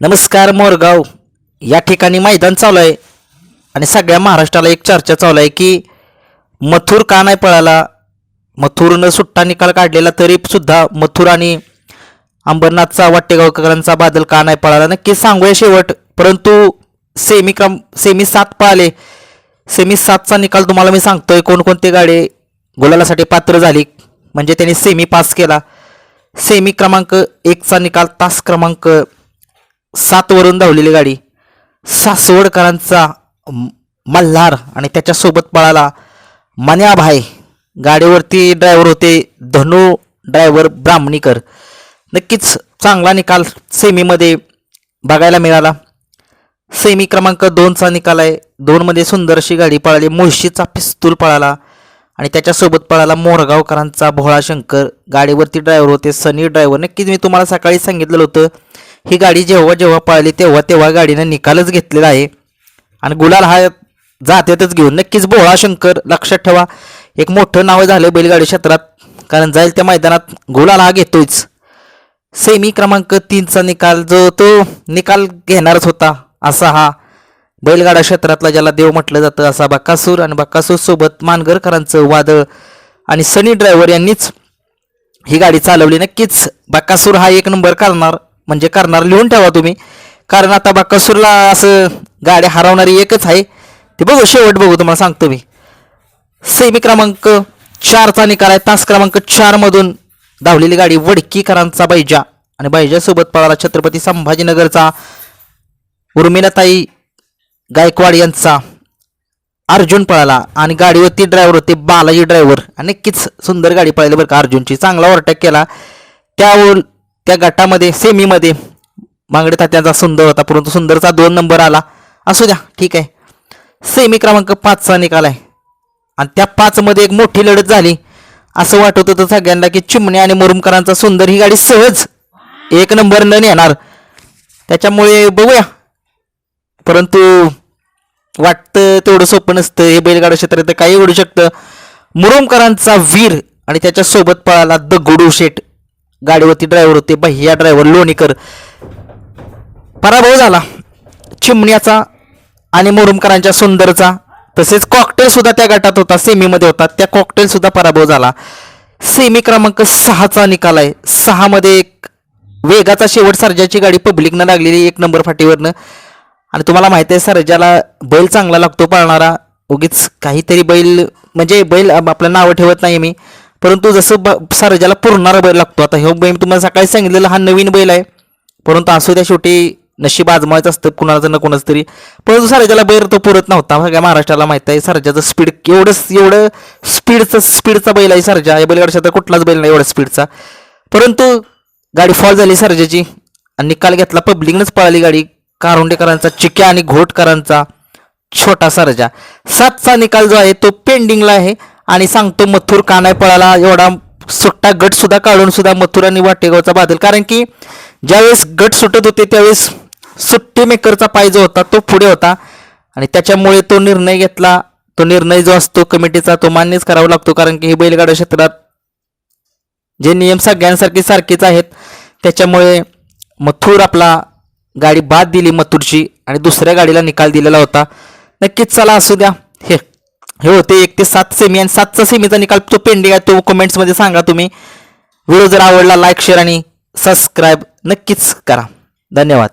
नमस्कार मोरगाव. या ठिकाणी मैदान चालू आहे आणि सगळ्या महाराष्ट्राला एक चर्चा चालू आहे की मथुर का नाही पळाला? मथुरनं सुट्टा निकाल काढलेला तरी सुद्धा मथुर आणि अंबरनाथचा वाटेगावकरांचा बादल का नाही पळाला? नक्की सांगूया शेवट. परंतु सेमी क्रम सेमी सात पळाले. सेमी सातचा निकाल तुम्हाला मी सांगतोय कोणकोणते गाडी गुलालासाठी पात्र झाली. म्हणजे त्यांनी सेमी पास केला. सेमी क्रमांक एकचा निकाल तास क्रमांक सातवरून धावलेली गाडी. सासवडकरांचा मल्हार आणि त्याच्यासोबत पळाला मन्याभाय गाडीवरती ड्रायव्हर होते धनु ड्रायव्हर ब्राह्मणीकर. नक्कीच चांगला निकाल सेमीमध्ये बघायला मिळाला. सेमी क्रमांक दोनचा निकाल आहे. दोनमध्ये सुंदर अशी गाडी पळाली. मुळशीचा पिस्तूल पळाला आणि त्याच्यासोबत पळाला मोरगावकरांचा भोळा शंकर. गाडीवरती ड्रायव्हर होते सनी ड्रायव्हर नक्कीच मी तुम्हाला सकाळी सांगितलेलं होतं ही गाडी जेव्हा जेव्हा पळाली तेव्हा तेव्हा गाडीनं निकालच घेतलेला आहे. आणि गुलाल हा जात्यातच घेऊन नक्कीच भोळा शंकर लक्षात ठेवा. एक मोठं नाव झालं बैलगाडी क्षेत्रात कारण जाईल त्या मैदानात गुलाल हा घेतोच सेमी क्रमांक तीनचा निकाल जो तो निकाल घेणारच होता असा हा बैलगाडा क्षेत्रातला ज्याला देव म्हटलं जातं असा बक्कासूर आणि बक्कासूर सोबत मानगरकरांचं वादळ आणि सनी ड्रायव्हर यांनीच ही गाडी चालवली. नक्कीच बक्कासूर हा एक नंबर करणार. म्हणजे करणार लिहून ठेवा तुम्ही. कारण आता बाकासूरला असं गाडी हरवणारी एकच आहे. ते बघू शेवट बघू तुम्हाला सांगतो मी. सेमी क्रमांक चारचा निकाल आहे. तास क्रमांक चारमधून धावलेली गाडी वडकीकरांचा बैजा आणि बैजासोबत पळाला छत्रपती संभाजीनगरचा उर्मिलाताई गायकवाड यांचा. अर्जुन पळाला आणि गाडीवरती ड्रायव्हर होते बालाजी ड्रायव्हर आणि नक्कीच सुंदर गाडी पळाली बरं का अर्जुनची. चांगला ओव्हरटॅक केला. त्यावर त्या गटामध्ये सेमीमध्ये मांगडे तात्यांचा सुंदर होता परंतु सुंदरचा दोन नंबर आला. असू द्या ठीक आहे. सेमी क्रमांक पाचचा निकाल आहे. आणि त्या पाचमध्ये एक मोठी लढत झाली. असं वाटत होतं सगळ्यांना की चिमणे आणि मुरुमकरांचा सुंदर ही गाडी सहज एक नंबर न येणार त्याच्यामुळे बघूया. परंतु वाटतं तेवढं सोपं नसतं. हे बैलगाडा क्षेत्रात काही घडू शकतं. मुरुमकरांचा वीर आणि त्याच्यासोबत पळाला दगडू शेठ. गाडीवरती ड्रायव्हर होते. भैया ड्रायव्हर लोणीकर पराभव झाला. चिमण्याचा आणि मुरुमकरांच्या सुंदरचा. तसेच कॉकटेल सुद्धा त्या गटात होता सेमीमध्ये होता. त्या कॉकटेल सुद्धा पराभव झाला. सेमी क्रमांक सहाचा निकाल आहे. सहामध्ये एक वेगाचा शेवट सर्जाची गाडी पब्लिकनं लागलेली एक नंबर फाटीवरनं. आणि तुम्हाला माहिती आहे सर्जाला बैल चांगला लागतो पाळणारा. उगीच काहीतरी बैल म्हणजे बैल आपलं नावं ठेवत नाही मी. परंतु जसं ब सर्जाला पुरणारा बैल लागतो. आता ह्यो बैल तुम्हाला सकाळी सांगितलेलं हा नवीन बैल आहे. परंतु असू द्या शेवटी नशीब आजमायचं असतं कुणाचं ना कुणाचं तरी. परंतु सर्जाला बैल तो पुरत नव्हता. सगळ्या महाराष्ट्राला माहीत आहे सर्जाचं स्पीड एवढं एवढं स्पीडचं स्पीडचा बैल आहे सर्जा. या बैलगाडी तर कुठलाच बैल नाही एवढा स्पीडचा परंतु गाडी फॉल झाली सरजाची आणि निकाल घेतला. पब्लिकनंच पळाली गाडी. कारुंडेकरांचा चिक्या आणि घोटकरांचा छोटा सर्जा. सातचा निकाल जो आहे तो पेंडिंगला आहे. आणि सांगतो मथुर का नाही पळाला एवढा सुट्टा गट सुद्धा काढून सुद्धा मथुर आणि वाटेगावचा बादल. कारण की ज्यावेळेस गट सुटत होते त्यावेळेस सुट्टी मेकरचा पाय जो होता तो पुढे होता. आणि त्याच्यामुळे तो निर्णय घेतला. तो निर्णय जो असतो कमिटीचा तो मान्यच करावा लागतो. कारण की हे बैलगाडा क्षेत्रात जे नियम सगळ्यांसारखे सारखेच आहेत त्याच्यामुळे मथुर आपला गाडी बाद दिली मथुरची आणि दुसऱ्या गाडीला निकाल दिलेला होता. नक्कीच चला असू द्या. हे हे होते एक ते सात सेमी आणि सातचा सेमीचा निकाल तो पेंडिंग आहे तो कमेंट्समध्ये सांगा तुम्ही. व्हिडिओ जर आवडला लाईक शेअर आणि सबस्क्राईब नक्कीच करा. धन्यवाद.